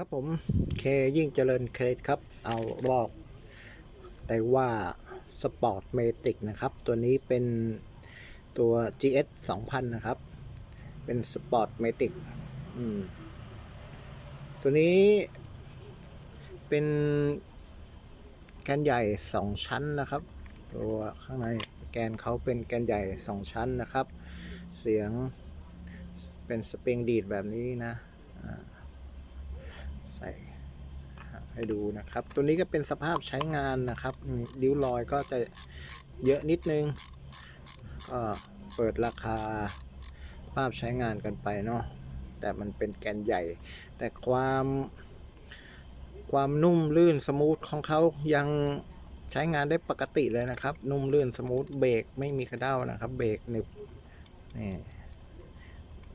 ครับผมเคยิ่งเจริญเครดครับ เอารอบแต่ว่าสปอร์ตเมติกนะครับ ตัวนี้เป็นตัว GS 2000 นะครับ เป็นสปอร์ตเมติกตัวนี้เป็นแกนใหญ่ 2 ชั้นนะครับ ตัวข้างในแกนเขาเป็นแกนใหญ่ 2 ชั้นนะครับ เสียงเป็นสปริงดีดแบบนี้นะ ใส่ให้ดูนะครับ ตัวนี้ก็เป็นสภาพใช้งานนะครับริ้วรอยก็จะเยอะนิดนึง ก็เปิดราคาภาพใช้งานกันไปเนาะแต่มันเป็นแกนใหญ่ แต่ความความนุ่มลื่นสมูทของเขายังใช้งานได้ปกติเลยนะครับ นุ่มลื่นสมูทเบรกไม่มีกระเด้านะครับ เบรกหนึบนี่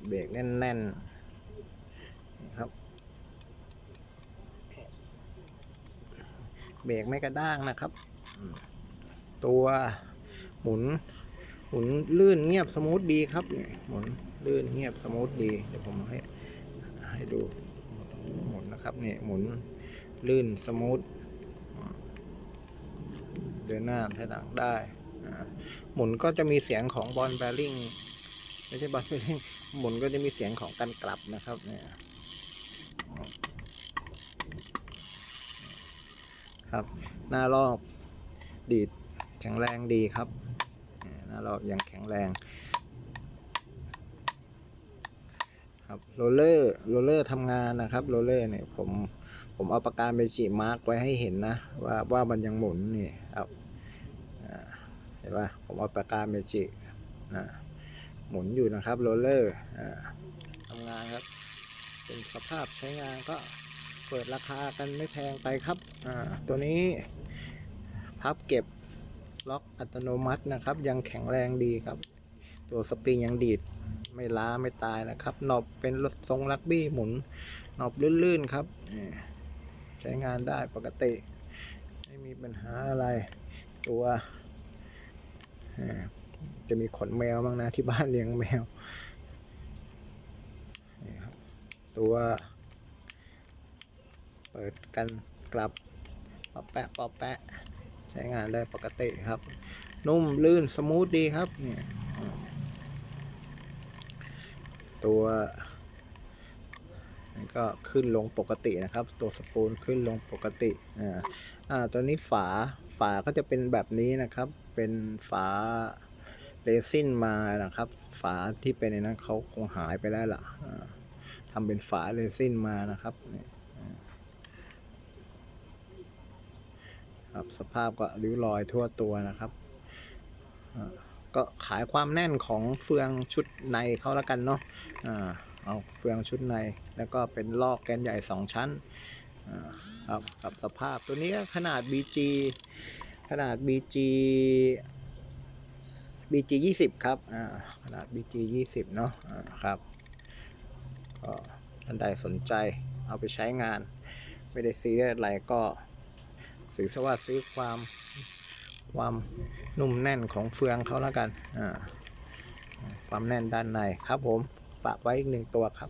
เบรกแน่นๆนี่ครับ เบรกไม่กระด้างนะครับอืมตัวหมุนหมุนลื่นเงียบสมูทดีครับเนี่ยหมุนลื่นเงียบสมูทดี เดี๋ยวผมให้ให้ดูหมุนนะครับเนี่ยหมุนลื่นสมูทเดินหน้าถอยหลังได้อ่าหมุนก็จะมีเสียงของบอลแบริ่งไม่ใช่บอลแบริ่งหมุนก็จะมีเสียงของการกลับนะครับเนี่ย ครับ หน้ารอบดีดแข็งแรงดีครับ หน้ารอบยังแข็งแรง ครับโรเลอร์โรเลอร์ทำงานนะครับโรเลอร์เนี่ยผมผมเอาปากกาเมจิมาร์กไว้ให้เห็นนะว่าว่ามันยังหมุนนี่ครับอ่าเห็นป่ะผมเอาปากกาเมจินะหมุนอยู่นะครับโรเลอร์ทำงานครับ เป็นสภาพใช้งานก็ ปิดราคากันไม่แพงไปครับอ่าตัวนี้พับเก็บล็อกอัตโนมัตินะครับ ยังแข็งแรงดีครับ ตัวสปริงยังดีดไม่ล้าไม่ตายนะครับหนอบเป็นรถทรงลักบี้หมุนหนอบลื่นๆครับนี่ใช้งานได้ปกติ ไม่มีปัญหาอะไรตัวอ่าจะมีขนแมวบ้างนะที่บ้านเลี้ยงแมวนี่ครับตัว เปิดกันกลับปอแปะปอแปะ ใช้งานได้ปกติครับ นุ่มลื่นสมูทดีครับเนี่ยตัวนี่ก็ขึ้นลงปกตินะครับ ตัวสปูลขึ้นลงปกติอ่าอ่าตัวนี้ฝาฝาก็จะเป็นแบบนี้นะครับ เป็นฝาเรซินมานะครับ ฝาที่เป็นในนั้นเขาคงหายไปแล้วล่ะทำเป็นฝาเรซินมานะครับเนี่ย ครับสภาพก็ริ้วรอยทั่วตัวนะครับ ก็ขายความแน่นของเฟืองชุดในเขาแล้วกันเนาะเอาเฟืองชุดในแล้วก็เป็นลอกแกนใหญ่ 2 ชั้นครับกับสภาพตัวนี้ขนาด BG ขนาด BG BG 20 ครับอ่าขนาด BG 20 เนาะครับก็ท่านใดสนใจเอาไปใช้งาน ไม่ได้ซีเรียสอะไรก็ สื่อสว่าซื้อความความนุ่มแน่นของเฟืองเขาแล้วกันอ่าความแน่นด้านในครับผมฝากไว้อีกหนึ่งตัวครับ